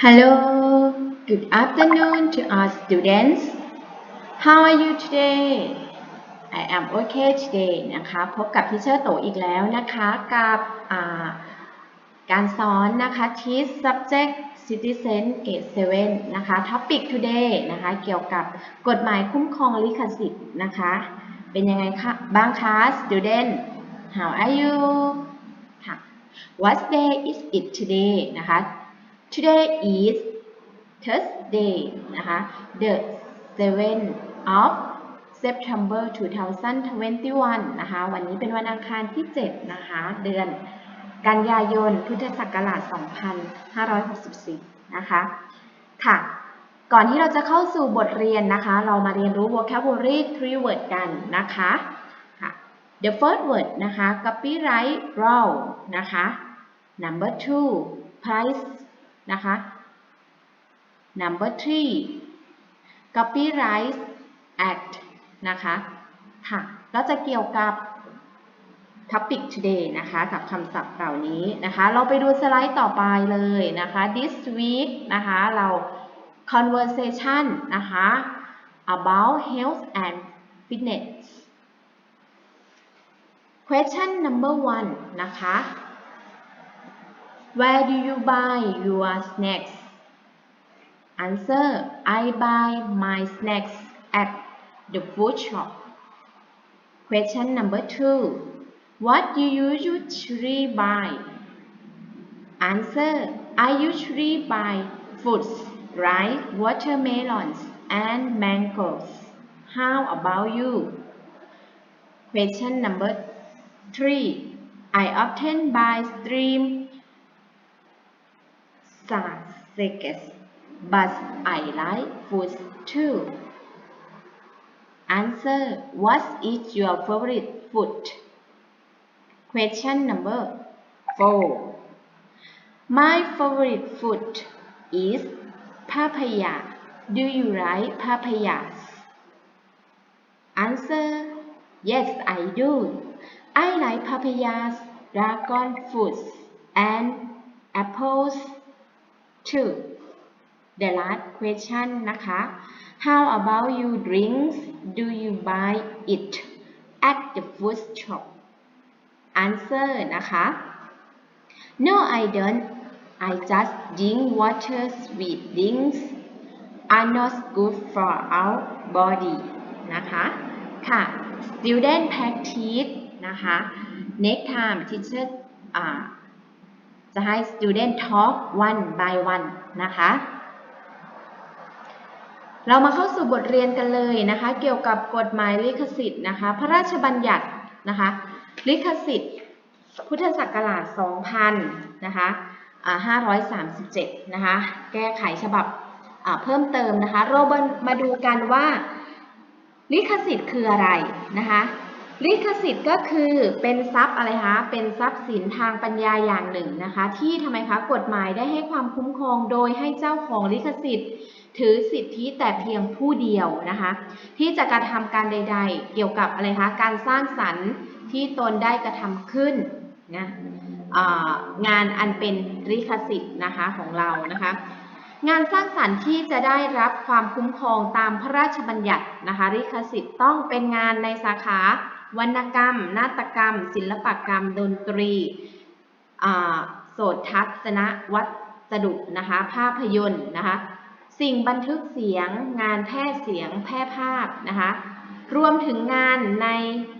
Hello, good afternoon to our students. How are you today? I am okay today นะคะ พบกับพี่เชอร์โตอีกแล้วนะคะ กับการสอนนะคะ Teach Subject Citizen Grade 7 นะคะ Topic today นะคะ เกี่ยวกับกฎหมายคุ้มครองลิขสิทธิ์นะคะ เป็นยังไงคะบ้างคะ student How are you What day is it today นะคะ Today is Thursday นะคะ the 7th of September 2021 นะคะ วันนี้เป็นวันอังคารที่ 7 นะคะ เดือนกันยายน พุทธศักราช 2564 นะคะ ค่ะ ก่อนที่เราจะเข้าสู่บทเรียนนะคะ เรามาเรียนรู้ vocabulary three word กันนะคะ ค่ะ the first word นะคะ copyright law นะคะ number two price นะคะ number three copyright act นะคะค่ะก็จะเกี่ยวกับ topic today นะคะกับคำศัพท์เหล่านี้นะคะ เราไปดูสไลด์ต่อไปเลยนะคะ this week นะคะเรา conversation นะคะ about health and fitness question number one นะคะ Where do you buy your snacks? Answer I buy my snacks at the food shop. Question number two What do you usually buy? Answer I usually buy fruits rice, watermelons and mangoes. How about you? Question number three I often buy stream sausages, but I like food too. Answer What is your favorite food? Question number four. My favorite food is papaya. Do you like papayas? Answer Yes, I do. I like papayas, dragon fruits, and apples too. The last question นะคะ How about you drinks? Do you buy it at the food shop? Answer นะคะ No I don't I just drink water sweet drinks are not good for our body นะคะค่ะ student practice นะคะ next time teacher อ่า จะให้ student talk one by one นะคะ เรามาเข้าสู่บทเรียนกันเลยนะคะ เกี่ยวกับกฎหมายลิขสิทธิ์นะคะ พระราชบัญญัตินะคะ ลิขสิทธิ์ พุทธศักราช 2000 นะคะ537 นะคะ แก้ไขฉบับเพิ่มเติมนะคะ เรามาดูกันว่า ลิขสิทธิ์คืออะไรนะคะ ลิขสิทธิ์ก็คือเป็นทรัพย์อะไรคะ เป็นทรัพย์สินทางปัญญาอย่างหนึ่งนะคะ ที่ทำไมคะ กฎหมายได้ให้ความคุ้มครองโดยให้เจ้าของลิขสิทธิ์ ถือสิทธิแต่เพียงผู้เดียวนะคะ ที่จะกระทำการใด ๆ เกี่ยวกับอะไรคะ การสร้างสรรค์ที่ตนได้กระทำขึ้นนะงานอันเป็นลิขสิทธิ์นะคะของเรานะคะ งานสร้างสรรค์ที่จะได้รับความคุ้มครองตามพระราชบัญญัตินะคะลิขสิทธิ์ต้องเป็นงานในสาขา วรรณกรรม นาฏกรรม ศิลปกรรม ดนตรีโสตทัศนวัสดุนะคะ ภาพยนตร์นะคะ สิ่งบันทึกเสียง งานแพร่เสียง แพร่ภาพนะคะ รวมถึงงานใน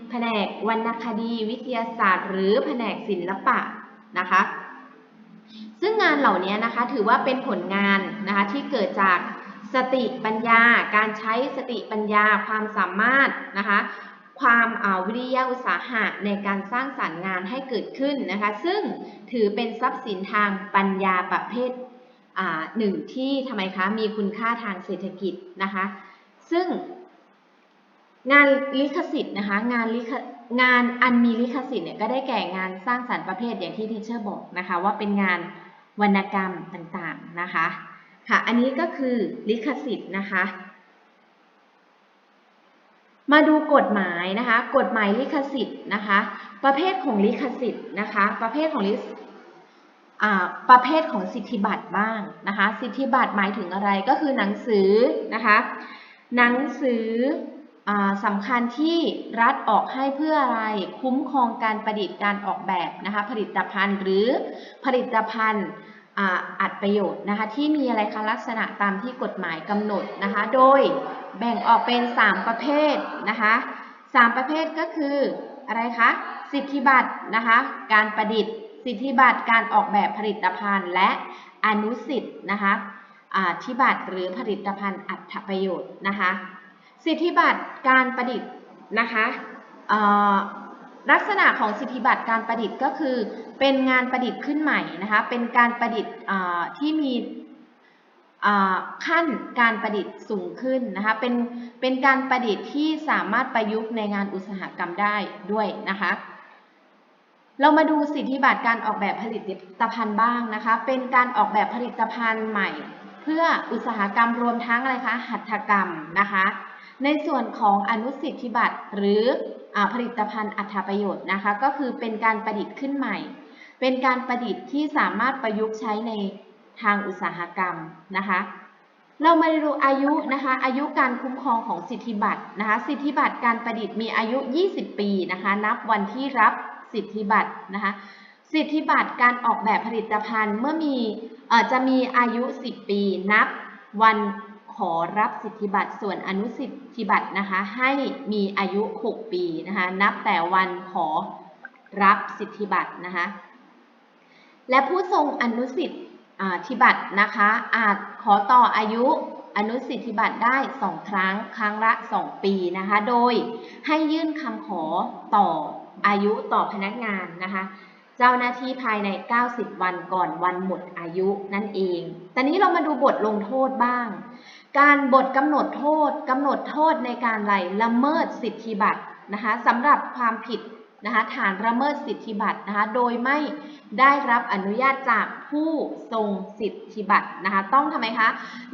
แผนกวรรณคดีวิทยาศาสตร์ หรือแผนกศิลปะนะคะ ซึ่งงานเหล่านี้นะคะถือว่าเป็นผลงานนะคะที่เกิดจากสติปัญญา การใช้สติปัญญาความสามารถนะคะ ความวิริยะอุตสาหะในการสร้างสารรค์งานให้เกิดขึ้นนะคะ ซึ่งถือเป็นทรัพย์สินทางปัญญาประเภทหนึ่งที่ทำไมคะมีคุณค่าทางเศรษฐกิจนะคะ ซึ่งงานลิขสิทธิ์นะคะงานลิขงานอันมีลิขสิทธิ์เนี่ยก็ได้แก่งานสร้างสรรค์ประเภทอย่างที่ทีเชอร์บอกนะคะ ว่าเป็นงานวรรณกรรมต่างๆนะคะค่ะอันนี้ก็คือลิขสิทธิ์นะคะ มาดูกฎหมายนะคะ กฎหมายลิขสิทธิ์นะคะ ประเภทของลิขสิทธิ์นะคะ ประเภทของลิอ่าประเภทของสิทธิบัตรบ้างนะคะ สิทธิบัตรหมายถึงอะไรก็คือหนังสือนะคะ หนังสืออสำคัญที่รัฐออกให้เพื่ออะไร คุ้มครองการประดิษฐ์การออกแบบนะคะ ผลิตภัณฑ์หรือผลิตภัณฑ์ อัดประโยชน์นะคะที่มีอะไรคะลักษณะตามที่กฎหมายกำหนดนะคะโดยแบ่งออกเป็น 3 ประเภทนะคะสามประเภทก็คืออะไรคะสิทธิบัตรนะคะการประดิษฐ์ สิทธิบัตรการออกแบบผลิตภัณฑ์ และอนุสิทธิ์นะคะอ่าธิบัตรหรือผลิตภัณฑ์อัตประโยชน์นะคะสิทธิบัตรการประดิษฐ์นะคะ ลักษณะของสิทธิบัตรการประดิษฐ์ก็คือ เป็นงานประดิษฐ์ขึ้นใหม่นะคะเป็นการประดิษฐ์ที่มีขั้นการประดิษฐ์สูงขึ้นนะคะเป็นเป็นการประดิษฐ์ที่สามารถประยุกต์ในงานอุตสาหกรรมได้ด้วยนะคะเรามาดูสิทธิบัตรการออกแบบผลิตภัณฑ์บ้างนะคะเป็นการออกแบบผลิตภัณฑ์ใหม่ เพื่ออุตสาหกรรมรวมทั้งอะไรคะหัตถกรรมนะคะ ในส่วนของอนุสิทธิบัตรหรืออผลิตภัณฑ์อัตประโยชน์นะคะ ก็คือเป็นการประดิษฐ์ขึ้นใหม่ เป็นการประดิษฐ์ที่สามารถประยุกต์ใช้ในทางอุตสาหกรรมนะคะ เรามาดูอายุนะคะ อายุการคุ้มครองของสิทธิบัตรนะคะ สิทธิบัตรการประดิษฐ์มีอายุ 20 ปีนะคะ นับวันที่รับสิทธิบัตรนะคะ สิทธิบัตรการออกแบบผลิตภัณฑ์เมื่อมีอจะมีอายุ 10 ปี นับวัน ขอรับสิทธิบัตรส่วนอนุสิทธิบัตรนะคะ ให้มีอายุ 6 ปีนะคะ นับแต่วันขอรับสิทธิบัตรนะคะ และผู้ทรงอนุสิทธิบัตรนะคะ อาจขอต่ออายุอนุสิทธิบัตรได้ 2 ครั้ง ครั้งละ 2 ปีนะคะ โดยให้ยื่นคำขอต่ออายุต่อพนักงานนะคะ เจ้าหน้าที่ภายใน 90 วันก่อนวันหมดอายุนั่นเอง ตอนนี้เรามาดูบทลงโทษบ้าง การบทกำหนดโทษกำหนดโทษในการไรละเมิดสิทธิบัตรนะคะสำหรับความผิดนะคะฐานละเมิดสิทธิบัตรนะคะโดยไม่ได้รับอนุญาตจากผู้ทรงสิทธิบัตรนะคะต้องทำไมคะ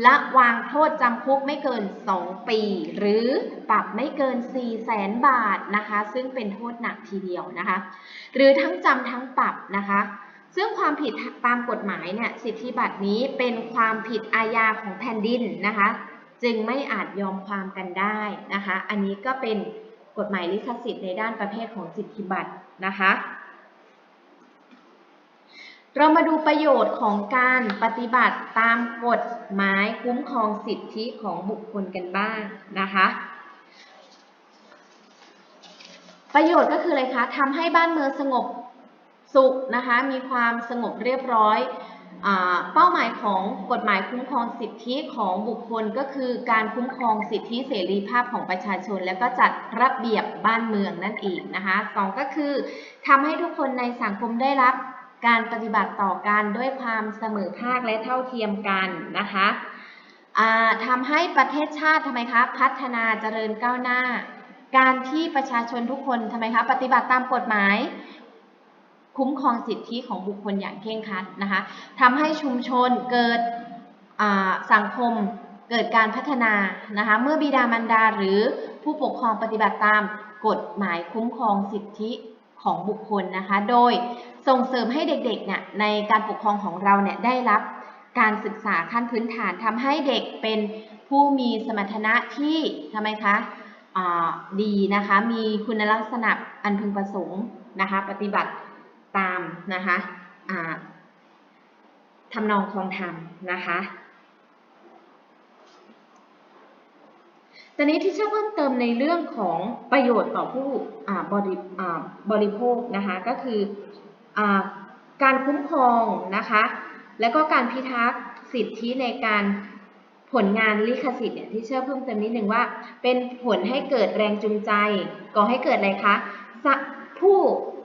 ละวางโทษจำคุกไม่เกิน 2 ปี หรือปรับไม่เกิน 4 0 0แสนบาทนะคะซึ่งเป็นโทษหนักทีเดียวนะคะหรือทั้งจำทั้งปรับนะคะ ซึ่งความผิดตามกฎหมายเนี่ยสิทธิบัตรนี้เป็นความผิดอาญาของแผ่นดินนะคะ จึงไม่อาจยอมความกันได้นะคะ อันนี้ก็เป็นกฎหมายลิขสิทธิ์ในด้านประเภทของสิทธิบัตรนะคะ เรามาดูประโยชน์ของการปฏิบัติตามกฎหมายคุ้มครองสิทธิของบุคคลกันบ้างนะคะประโยชน์ก็คืออะไรคะทำให้บ้านเมืองสงบ สุขนะคะมีความสงบเรียบร้อยเป้าหมายของกฎหมายคุ้มครองสิทธิของบุคคลก็คือการคุ้มครองสิทธิเสรีภาพของประชาชน แล้วก็จัดระเบียบบ้านเมืองนั่นเองนะคะสองก็คือทำให้ทุกคนในสังคมได้รับการปฏิบัติต่อกันด้วยความเสมอภาคและเท่าเทียมกันนะคะทำให้ประเทศชาติทำไมคะพัฒนาเจริญก้าวหน้า การที่ประชาชนทุกคนทำไมคะปฏิบัติตามกฎหมาย คุ้มครองสิทธิของบุคคลอย่างเคร่งครัดนะคะทำให้ชุมชนเกิดสังคมเกิดการพัฒนานะคะเมื่อบิดามารดาหรือผู้ปกครองปฏิบัติตามกฎหมายคุ้มครองสิทธิของบุคคลนะคะโดยส่งเสริมให้เด็กๆเนี่ยในการปกครองของเราเนี่ยได้รับการศึกษาขั้นพื้นฐานทำให้เด็กเป็นผู้มีสมรรถนะที่ทำไมคะดีนะคะมีคุณลักษณะอันพึงประสงค์นะคะปฏิบัติ ตามนะคะทำนองคลองธรรมนะคะตอนนี้ที่เชื่อเพิ่มเติมในเรื่องของประโยชน์ต่อผู้บริบริโภคนะคะก็คืออการคุ้มครองนะคะและก็การพิทักษ์สิทธิในการผลงานลิขสิทธิ์เนี่ยที่เชื่อเพิ่มเติมนิดนึงว่า เป็นผลให้เกิดแรงจูงใจก่อให้เกิดอะไรคะผู้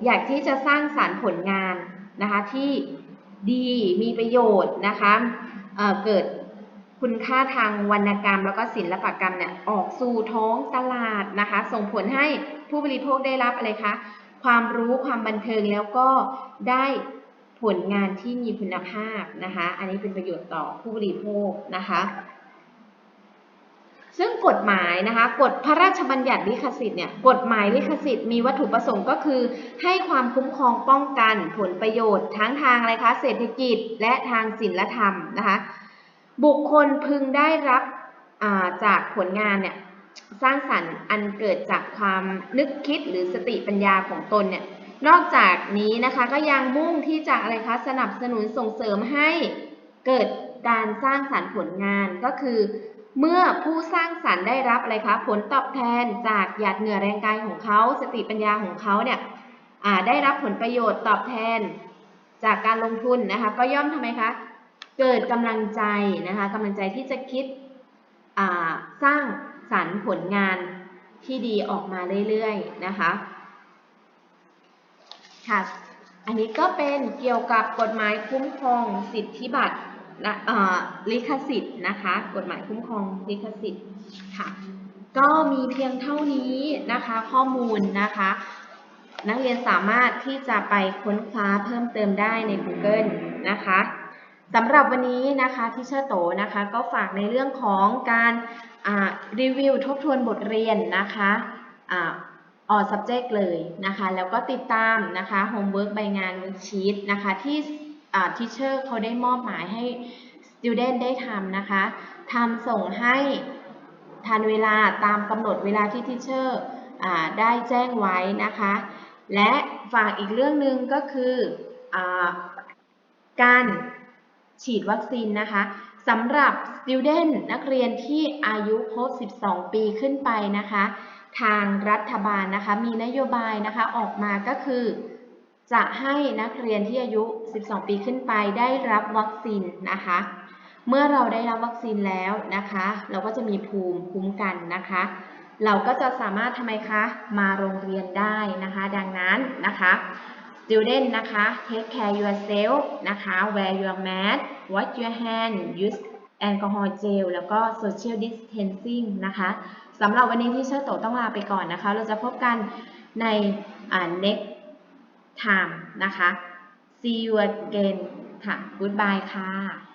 อยากที่จะสร้างสารรค์ผลงานนะคะที่ดีมีประโยชน์นะคะเเกิดคุณค่าทางวรรณกรรม แล้วก็ศิลปกรรมเนี่ยออกสู่ท้องตลาดนะคะ ส่งผลให้ผู้บริโภคได้รับอะไรคะความรู้ความบันเทิงแล้วก็ได้ผลงานที่มีคุณภาพนะคะ อันนี้เป็นประโยชน์ต่อผู้บริโภคนะคะ ซึ่งกฎหมายนะคะกฎพระราชบัญญัติลิขสิทธิ์เนี่ยกฎหมายลิขสิทธิ์มีวัตถุประสงค์ก็คือ ให้ความคุ้มครองป้องกันผลประโยชน์ ทั้งทางอะไรคะเศรษฐกิจและทางศิลธรรมนะคะบุคคลพึงได้รับาจากผลงานเนี่ยสร้างสรรค์อันเกิดจากความนึกคิดหรือสติปัญญาของตนเนี่ยนอกจากนี้นะคะก็ยังมุ่งที่จะอะไรคะสนับสนุนส่งเสริมให้เกิดการสร้างสรรค์ผลงานก็คือ เมื่อผู้สร้างสรรค์ได้รับอะไรคะผลตอบแทนจากหยาดเหงื่อแรงกายของเขา สติปัญญาของเขาเนี่ยได้รับผลประโยชน์ตอบแทนจากการลงทุนนะคะ ก็ย่อมทำไมคะเกิดกำลังใจนะคะกำลังใจที่จะคิดสร้างสรรค์ผลงานที่ดีออกมาเรื่อยๆนะคะค่ะอันนี้ก็เป็นเกี่ยวกับกฎหมายคุ้มครองสิทธิบัตร ลิขสิทธิ์นะคะ กฎหมายคุ้มครองลิขสิทธิ์ค่ะ ก็มีเพียงเท่านี้นะคะ ข้อมูลนะคะ นักเรียนสามารถที่จะไปค้นคว้าเพิ่มเติมได้ใน Google นะคะสำหรับวันนี้นะคะที่เชอร์โตนะคะ ก็ฝากในเรื่องของการรีวิวทบทวนบทเรียนนะคะอออ subject เลยนะคะ แล้วก็ติดตามนะคะ homework ใบงาน worksheet นะคะที่ อ่า teacher เขาได้มอบหมายให้ student ได้ทำนะคะทำส่งให้ทันเวลาตามกำหนดเวลาที่ teacher อ่าได้แจ้งไว้นะคะ และฝากอีกเรื่องหนึ่งก็คืออการฉีดวัคซีนนะคะสำหรับ student นักเรียนที่อายุครบ 12 ปีขึ้นไปนะคะ ทางรัฐบาลนะคะมีนโยบายนะคะออกมาก็คือ จะให้นักเรียนที่อายุ 12 ปีขึ้นไปได้รับวัคซีนนะคะ เมื่อเราได้รับวัคซีนแล้วนะคะ เราก็จะมีภูมิคุ้มกันนะคะ เราก็จะสามารถทำไมคะ มาโรงเรียนได้นะคะ ดังนั้นนะคะ student นะคะ take care yourself นะคะ wear your mask wash your hand use alcohol gel แล้วก็ social distancing นะคะสำหรับวันนี้ที่เชอร์โตต้องลาไปก่อนนะคะ เราจะพบกันในอ่า next time นะคะ see you again ค่ะ goodbye ค่ะ